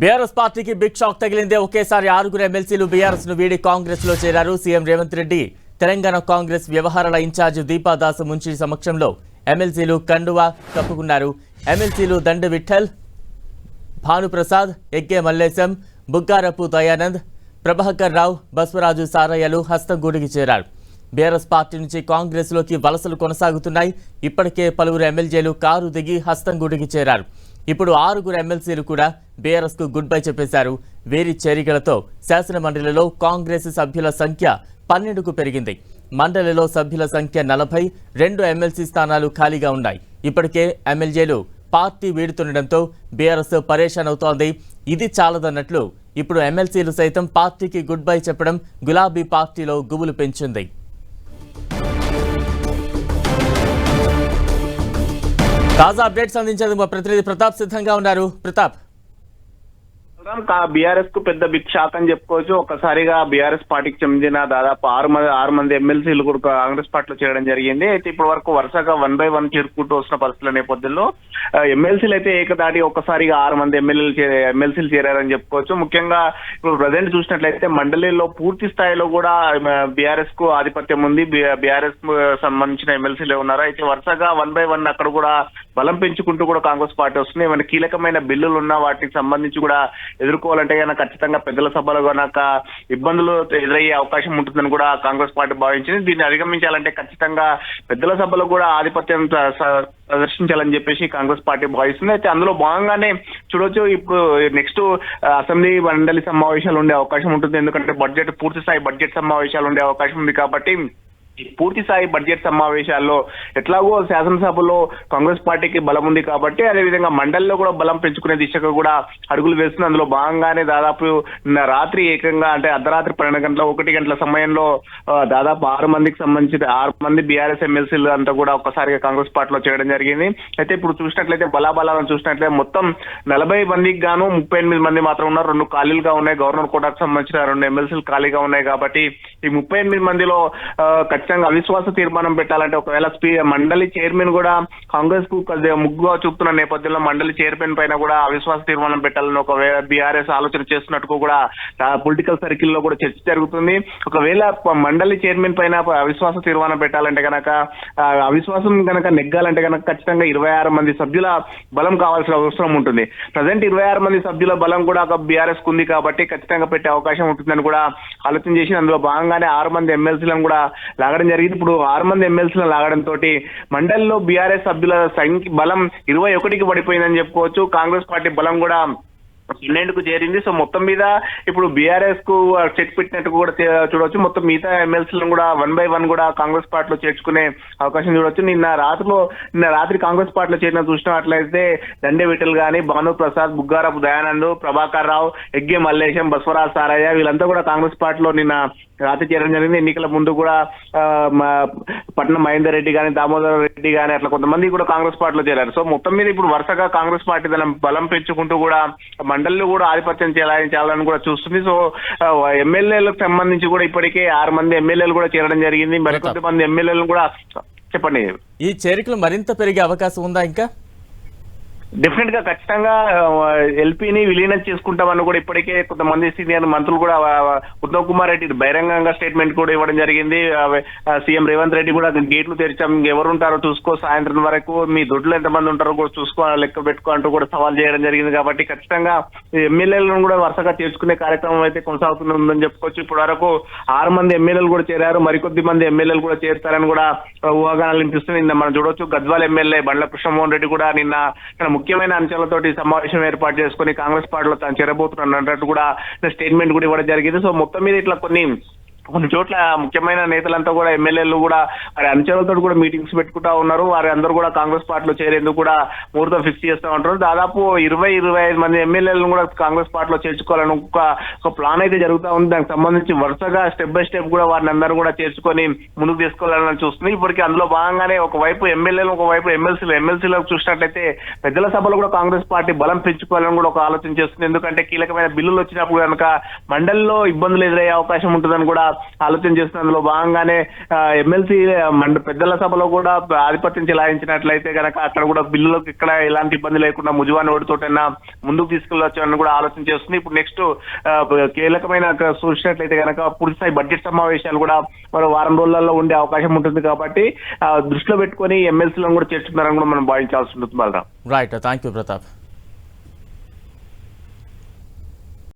BRS పార్టీకి big shock తగిలిందే ఒకేసారి ఆరుగురు ఎమ్మెల్సీలు బీఆర్ఎస్ను వీడి కాంగ్రెస్లో చేరారు సీఎం రేవంత్ రెడ్డి. తెలంగాణ కాంగ్రెస్ వ్యవహారాల ఇన్ఛార్జ్ దీపాదాస్ ముంచి సమక్షంలో ఎమ్మెల్సీలు కండువా కప్పుకున్నారు. ఎమ్మెల్సీలు దండు విఠల్ భానుప్రసాద్ ఎగ్గే మల్లేశం బుగ్గారపు దయానంద్ ప్రభాకర్ రావు బస్వరాజు సారయ్యలు హస్తంగూడికి చేరారు. బీఆర్ఎస్ పార్టీ నుంచి కాంగ్రెస్లోకి వలసలు కొనసాగుతున్నాయి. ఇప్పటికే పలువురు ఎమ్మెల్యేలు కారు దిగి హస్తంగూడికి చేరారు. ఇప్పుడు ఆరుగురు ఎమ్మెల్సీలు కూడా బీఆర్ఎస్కు గుడ్ బై చెప్పేశారు. వీరి చేరికలతో శాసనమండలిలో కాంగ్రెస్ సభ్యుల సంఖ్య పన్నెండుకు పెరిగింది. మండలిలో సభ్యుల సంఖ్య నలభై రెండు ఎమ్మెల్సీ స్థానాలు ఖాళీగా ఉన్నాయి. ఇప్పటికే ఎమ్మెల్యేలు పార్టీ వీడుతుండటంతో బీఆర్ఎస్ పరేషాన్ అవుతోంది. ఇది చాలదన్నట్లు ఇప్పుడు ఎమ్మెల్సీలు సైతం పార్టీకి గుడ్ బై చెప్పడం గులాబీ పార్టీలో గుబులు పెంచింది. తాజా అప్డేట్స్ అందించేందుకు మా ప్రతినిధి ప్రతాప్ సిద్ధంగా ఉన్నారు. ప్రతాప్ బీఆర్ఎస్కు పెద్ద బిగ్ షాక్ అని చెప్పుకోవచ్చు. ఒక్కసారిగా బీఆర్ఎస్ పార్టీకి చెందిన దాదాపు ఆరు మంది ఆరు మంది ఎమ్మెల్సీలు కూడా కాంగ్రెస్ పార్టీలో చేరడం జరిగింది. అయితే ఇప్పటి వరకు వరుసగా వన్ బై వన్ చేరుకుంటూ వస్తున్న పరిస్థితుల నేపథ్యంలో ఎమ్మెల్సీలు అయితే ఏకదాటి ఒక్కసారిగా ఆరు మంది ఎమ్మెల్యేలు ఎమ్మెల్సీలు చేరారని చెప్పుకోవచ్చు. ముఖ్యంగా ఇప్పుడు ప్రజెంట్ చూసినట్లయితే మండలిలో పూర్తి స్థాయిలో కూడా బీఆర్ఎస్కు ఆధిపత్యం ఉంది. బీఆర్ఎస్కు సంబంధించిన ఎమ్మెల్సీలే ఉన్నారు. అయితే వరుసగా వన్ బై వన్ అక్కడ కూడా బలం పెంచుకుంటూ కూడా కాంగ్రెస్ పార్టీ వస్తుంది. ఏమైనా కీలకమైన బిల్లులు ఉన్న వాటికి సంబంధించి కూడా ఎదుర్కోవాలంటే కనుక ఖచ్చితంగా పెద్దల సభలో కనుక ఇబ్బందులు ఎదురయ్యే అవకాశం ఉంటుందని కూడా కాంగ్రెస్ పార్టీ భావించింది. దీన్ని అధిగమించాలంటే ఖచ్చితంగా పెద్దల సభలో కూడా ఆధిపత్యం స- ప్రదర్శించాలని చెప్పేసి కాంగ్రెస్ పార్టీ భావిస్తుంది. అయితే అందులో భాగంగానే చూడొచ్చు ఇప్పుడు నెక్స్ట్ అసెంబ్లీ మండలి సమావేశాలు ఉండే అవకాశం ఉంటుంది. ఎందుకంటే బడ్జెట్ పూర్తి స్థాయి బడ్జెట్ సమావేశాలు ఉండే అవకాశం ఉంది కాబట్టి ఈ పూర్తి స్థాయి బడ్జెట్ సమావేశాల్లో ఎట్లాగో శాసనసభలో కాంగ్రెస్ పార్టీకి బలం ఉంది కాబట్టి అదేవిధంగా మండలిలో కూడా బలం పెంచుకునే దిశగా కూడా అడుగులు వేస్తుంది. అందులో భాగంగానే దాదాపు నిన్న రాత్రి ఏకంగా అంటే అర్ధరాత్రి పన్నెండు గంటల ఒకటి గంటల సమయంలో దాదాపు ఆరు మందికి సంబంధించిన ఆరు మంది బీఆర్ఎస్ ఎమ్మెల్సీలు అంతా కూడా ఒక్కసారిగా కాంగ్రెస్ పార్టీలో చేయడం జరిగింది. అయితే ఇప్పుడు చూసినట్లయితే బలాబలాలను చూసినట్లయితే మొత్తం నలభై మందికి గాను ముప్పై ఎనిమిది మంది మాత్రం ఉన్నారు. రెండు ఖాళీలుగా ఉన్నాయి. గవర్నర్ కోటాకు సంబంధించిన రెండు ఎమ్మెల్సీలు ఖాళీగా ఉన్నాయి కాబట్టి ఈ ముప్పై ఎనిమిది మందిలో ఖచ్చితంగా అవిశ్వాస తీర్మానం పెట్టాలంటే ఒకవేళ స్పీ మండలి చైర్మన్ కూడా కాంగ్రెస్కు ముగ్గుగా చూపుతున్న నేపథ్యంలో మండలి చైర్మన్ పైన కూడా అవిశ్వాస తీర్మానం పెట్టాలని ఒకవేళ బీఆర్ఎస్ ఆలోచన చేస్తున్నట్టు కూడా పొలిటికల్ సర్కిల్లో కూడా చర్చ జరుగుతుంది. ఒకవేళ మండలి చైర్మన్ పైన అవిశ్వాస తీర్మానం పెట్టాలంటే కనుక అవిశ్వాసం కనుక నెగ్గాలంటే కనుక ఖచ్చితంగా ఇరవై ఆరు మంది సభ్యుల బలం కావాల్సిన అవసరం ఉంటుంది. ప్రజెంట్ ఇరవై ఆరు మంది సభ్యుల బలం కూడా ఒక బీఆర్ఎస్ ఉంది కాబట్టి ఖచ్చితంగా పెట్టే అవకాశం ఉంటుందని కూడా ఆలోచన చేసి అందులో భాగంగానే ఆరు మంది ఎమ్మెల్సీలను కూడా లాగడం జరిగింది. ఇప్పుడు ఆరు మంది ఎమ్మెల్సీలను లాగడం తోటి మండలిలో బీఆర్ఎస్ సభ్యుల సంఖ్య బలం ఇరవై ఒకటికి పడిపోయిందని చెప్పుకోవచ్చు. కాంగ్రెస్ పార్టీ బలం కూడా పన్నెండుకు చేరింది. సో మొత్తం మీద ఇప్పుడు బీఆర్ఎస్కు చెక్ పెట్టినట్టు కూడా చూడవచ్చు చూడొచ్చు. మొత్తం మిగతా ఎమ్మెల్సీలను కూడా వన్ బై వన్ కూడా కాంగ్రెస్ పార్టీలో చేర్చుకునే అవకాశం చూడొచ్చు. నిన్న రాత్రిలో నిన్న రాత్రి కాంగ్రెస్ పార్టీలో చేరిన చూసినట్లయితే దండే విఠల్ గాని భాను ప్రసాద్ బుగ్గారపు దయానంద్ ప్రభాకర్ రావు ఎగ్గే మల్లేశం బస్వరాజ్ సారయ్య వీళ్ళంతా కూడా కాంగ్రెస్ పార్టీలో నిన్న రాత్రి చేరడం జరిగింది. ఎన్నికల ముందు కూడా మా పట్నం మహేందర్ రెడ్డి గాని దామోదర్ రెడ్డి గాని అట్లా కొంతమంది కూడా కాంగ్రెస్ పార్టీలో చేరారు. సో మొత్తం మీద ఇప్పుడు వరుసగా కాంగ్రెస్ పార్టీ తన బలం పెంచుకుంటూ కూడా మండలిలో కూడా ఆధిపత్యం చేయాలని కూడా చూస్తుంది. సో ఎమ్మెల్యేలకు సంబంధించి కూడా ఇప్పటికే ఆరు మంది ఎమ్మెల్యేలు కూడా చేరడం జరిగింది. మరికొంత మంది ఎమ్మెల్యేలు కూడా చెప్పండి. ఈ చేరికలు మరింత పెరిగే అవకాశం ఉందా ఇంకా? డెఫినెట్గా ఖచ్చితంగా ఎల్పీని విలీనం చేసుకుంటామని కూడా ఇప్పటికే కొంతమంది సీనియర్ మంత్రులు కూడా ఆ, ఉత్తమ్ కుమార్ రెడ్డి బహిరంగంగా స్టేట్మెంట్ కూడా ఇవ్వడం జరిగింది. సీఎం రేవంత్ రెడ్డి కూడా గేట్లు తెరిచాం. ఎవరుంటారో చూసుకో సాయంత్రం వరకు మీ దొడ్లు ఎంతమంది ఉంటారో కూడా చూసుకో లెక్క పెట్టుకో అంటూ కూడా సవాల్ చేయడం జరిగింది. కాబట్టి ఖచ్చితంగా ఎమ్మెల్యేలను కూడా వరుసగా చేర్చుకునే కార్యక్రమం అయితే కొనసాగుతుందని చెప్పుకోవచ్చు. ఇప్పటి వరకు ఆరు మంది ఎమ్మెల్యేలు కూడా చేరారు. మరికొద్ది మంది ఎమ్మెల్యేలు కూడా చేరుతారని కూడా ఊహాగానాలు వినిపిస్తుంది నిన్న మనం చూడొచ్చు. గద్వాల్ ఎమ్మెల్యే బండ్ల కృష్ణమోహన్ రెడ్డి కూడా నిన్న తన ముఖ్యమైన అంశాలతోటి సమావేశం ఏర్పాటు చేసుకుని కాంగ్రెస్ పార్టీలో తాను చేరబోతున్నట్టు కూడా స్టేట్మెంట్ కూడా ఇవ్వడం జరిగింది. సో మొత్తం మీద ఇట్లా కొన్ని కొన్ని చోట్ల ముఖ్యమైన నేతలంతా కూడా ఎమ్మెల్యేలు కూడా వారి అనుచరులతో కూడా మీటింగ్స్ పెట్టుకుంటా ఉన్నారు. వారి అందరూ కూడా కాంగ్రెస్ పార్టీలో చేరేందుకు కూడా ముహూర్తం ఫిక్స్ చేస్తూ ఉంటారు. దాదాపు ఇరవై ఇరవై ఐదు మంది ఎమ్మెల్యేలను కూడా కాంగ్రెస్ పార్టీలో చేర్చుకోవాలని ఒక ఒక ప్లాన్ అయితే జరుగుతూ ఉంది. దానికి సంబంధించి వరుసగా స్టెప్ బై స్టెప్ కూడా వారిని అందరూ కూడా చేర్చుకొని ముందుకు తీసుకోవాలని చూస్తుంది ఇప్పటికీ అందులో భాగంగానే ఒకవైపు ఎమ్మెల్యేలు ఒకవైపు ఎమ్మెల్సీలు. ఎమ్మెల్సీలకు చూసినట్లయితే పెద్దల సభలో కూడా కాంగ్రెస్ పార్టీ బలం పెంచుకోవాలని కూడా ఒక ఆలోచన చేస్తుంది. ఎందుకంటే కీలకమైన బిల్లులు వచ్చినప్పుడు కనుక మండలిలో ఇబ్బందులు ఎదురయ్యే అవకాశం ఉంటుందని కూడా ఆలోచన చేస్తున్న అందులో భాగంగానే ఎమ్మెల్సీ పెద్దల సభలో కూడా ఆధిపత్యం చెలాయించినట్లయితే కనుక అక్కడ కూడా బిల్లులకు ఇక్కడ ఎలాంటి ఇబ్బంది లేకుండా ముజువాని ఓడితోటైనా ముందుకు తీసుకెళ్ళొచ్చు కూడా ఆలోచన చేస్తుంది. ఇప్పుడు నెక్స్ట్ కీలకమైన చూసినట్లయితే కనుక పూర్తి స్థాయి బడ్జెట్ సమావేశాలు కూడా మరో వారం రోజులలో ఉండే అవకాశం ఉంటుంది కాబట్టి దృష్టిలో పెట్టుకొని ఎమ్మెల్సీలను కూడా చేర్చుకున్నారని కూడా మనం భావించాల్సి ఉంటుంది Balaram. Right thank you Pratap